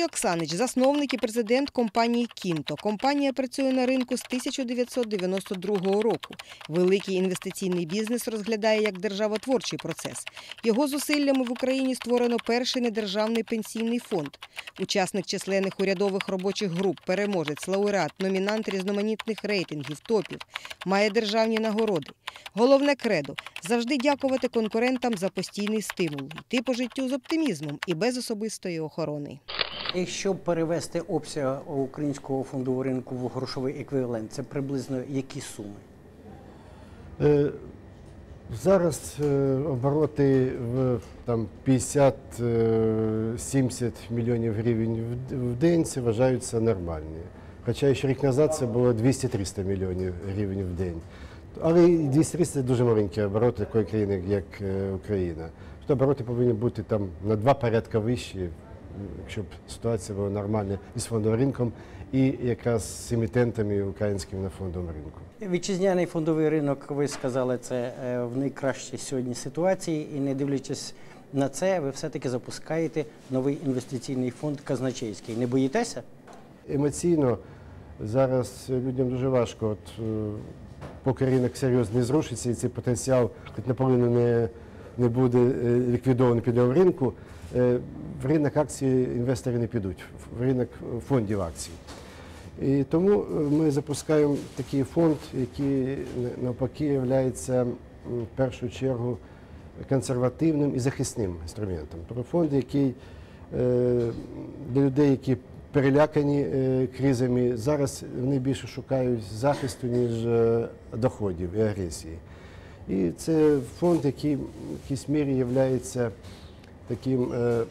Юрій Оксанич, засновник і президент компанії Кінто. Компанія працює на ринку з 1992 року. Великий інвестиційний бізнес розглядає як державотворчий процес. Його зусиллями в Україні створено перший недержавний пенсійний фонд. Учасник численних урядових робочих груп, переможець, лауреат, номінант різноманітних рейтингів, топів, має державні нагороди. Головне кредо завжди дякувати конкурентам за постійний стимул, йти по життю з оптимізмом і без особистої охорони. Якщо перевести обсяг українського фондового ринку в грошовий еквівалент, це приблизно які суми? Е, Зараз е, обороти в 50-70 мільйонів гривень в- день це вважаються нормальні. Хоча ще рік назад це було 200-300 мільйонів гривень в день. Але 200-300 це дуже маленькі обороти такої країни, як е, Україна. Тобто обороти повинні бути на два порядка вищі, щоб ситуація була нормальна і з фондовим ринком, і якраз з емітентами українськими на фондовому ринку. Вітчизняний фондовий ринок, ви сказали, це е, в найкращій сьогодні ситуації, і не дивлячись на це, ви все-таки запускаєте новий інвестиційний фонд казначейський. Не боїтеся? Емоційно зараз людям дуже важко. От, е, поки ринок серйозно не зрушиться, і цей потенціал, хоч наполовину не, не буде е, ліквідований підйом ринку, е, в ринок акцій інвестори не підуть, в ринок фондів акцій. І тому е, ми запускаємо такий фонд, який навпаки є в першу чергу консервативним і захисним інструментом. Тобто фонд, який для людей, які перелякані кризами, зараз вони більше шукають захисту, ніж доходів і агресії. І це фонд, який в якійсь мірі є таким е,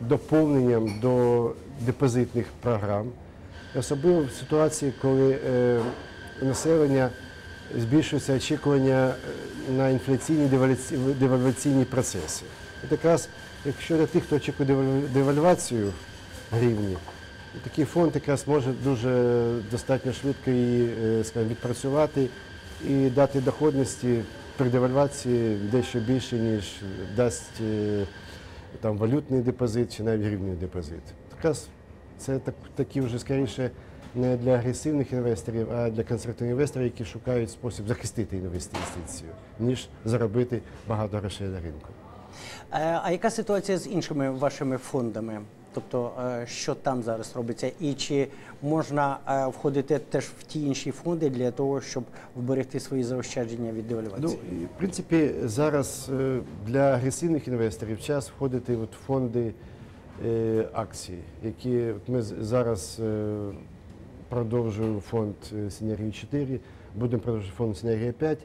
доповненням до депозитних програм, особливо в ситуації, коли е, населення збільшується очікування е, на інфляційні девальваці- девальваційні процеси. От якраз, якщо для тих, хто очікує девальвацію гривні, такий фонд якраз може дуже достатньо швидко її скажімо, відпрацювати і дати доходності при девальвації дещо більше, ніж дасть е, там валютний депозит чи навіть гривний депозит. Якраз це так, такі вже скоріше не для агресивних інвесторів, а для консервативних інвесторів, які шукають спосіб захистити інвестицію, ніж заробити багато грошей на ринку. Е, А яка ситуація з іншими вашими фондами? Тобто, е, що там зараз робиться, і чи можна е, входити теж в ті інші фонди для того, щоб вберегти свої заощадження від Ну, девальвації? і, в принципі, зараз е, для агресивних інвесторів час входити в фонди акцій, які ми зараз продовжуємо фонд Синергії 4, будемо продовжувати фонд Синергія 5.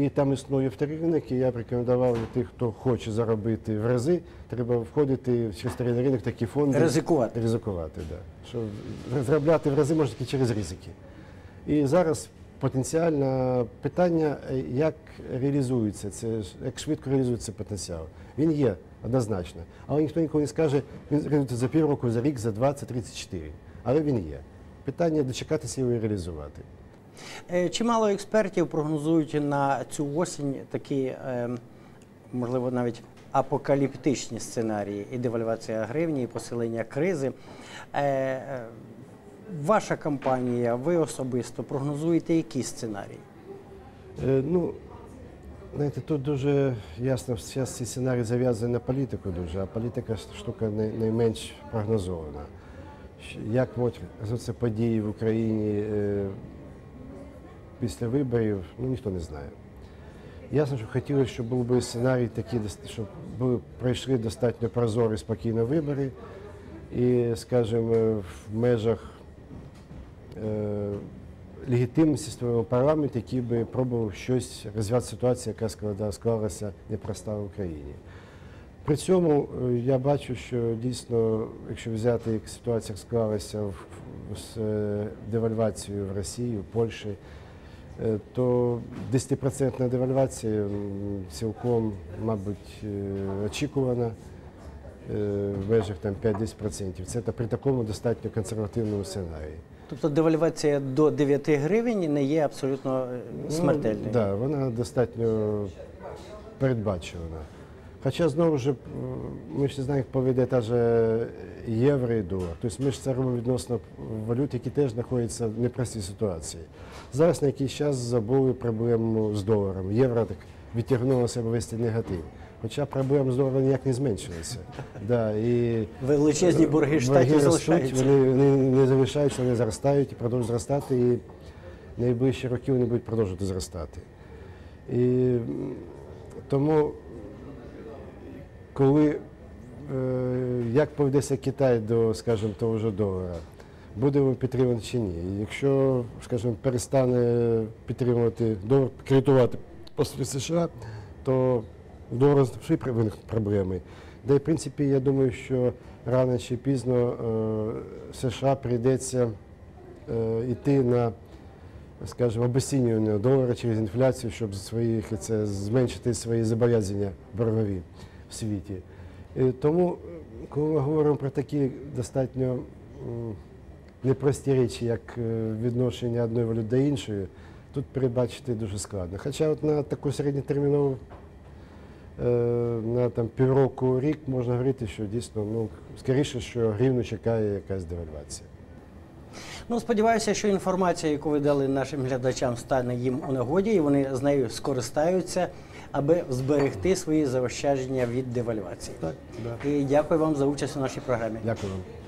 І там існує вторий ринок, і я б рекомендував тих, хто хоче заробити в рази, треба входити в через вторий ринок такі фонди. Ризикувати. Ризикувати, да. Що заробляти в рази можна тільки через ризики. І зараз потенціальне питання, як реалізується це, як швидко реалізується потенціал. Він є однозначно. Але ніхто ніколи не скаже, він реалізується за півроку, за рік, за два, за 34. Але він є. Питання дочекатися його і реалізувати. Е, Чимало експертів прогнозують на цю осінь такі, е, можливо, навіть апокаліптичні сценарії і девальвація гривні, і посилення кризи. Е, Ваша компанія, ви особисто прогнозуєте які сценарії? Ну, знаєте, тут дуже ясно, зараз ці сценарії зав'язані на політику дуже, а політика штука най- найменш прогнозована. Як розвитися події в Україні після виборів, ну ніхто не знає. Ясно, що хотілося, щоб був би сценарій такий, щоб були, пройшли достатньо прозорі, спокійно вибори, і, скажімо, в межах е, легітимності створив парламент, який би пробував щось розв'язати ситуацію, яка склада- склалася непроста в Україні. При цьому е, я бачу, що дійсно, якщо взяти як ситуація склалася в, з е, девальвацією в Росії, в Польщі, то 10% девальвація цілком, мабуть, е, очікувана е, в межах там 5-10%. Це при такому достатньо консервативному сценарії. Тобто девальвація до 9 гривень не є абсолютно смертельною? смертельною. Ну, да, вона достатньо передбачувана. Хоча знову ж е, ми не знаємо, як поведе та же євро і долар. Тобто ми ж це робимо відносно валют, які теж знаходяться в непростій ситуації. Зараз на якийсь час забули проблему з доларом. Євро так відтягнуло себе цей негатив. Хоча проблема з доларом ніяк не зменшилася. Да, і Величезні борги штатів залишаються. Вони, вони не залишаються, вони зростають і продовжують зростати, і найближчі роки вони будуть продовжувати зростати. І тому, коли е, як поведеться Китай до, скажімо, того ж долара, буде він підтримувати чи ні. Якщо, скажімо, перестане підтримувати долар, кредитувати послі США, то в долара ще виникнуть проблеми. І в принципі, я думаю, що рано чи пізно е, США прийдеться е, йти на, скажімо, обесцінювання долара через інфляцію, щоб свої, це, зменшити свої зобов'язання боргові в світі. І тому, е, коли ми говоримо про такі достатньо непрості речі, як е, відношення одної валюти до іншої, тут передбачити дуже складно. Хоча от на таку середньотермінову е, на там, півроку рік можна говорити, що дійсно ну, скоріше, що гривну чекає якась девальвація. Ну, сподіваюся, що інформація, яку ви дали нашим глядачам, стане їм у нагоді, і вони з нею скористаються, аби зберегти свої заощадження від девальвації. Так, да. І дякую вам за участь у нашій програмі. Дякую вам.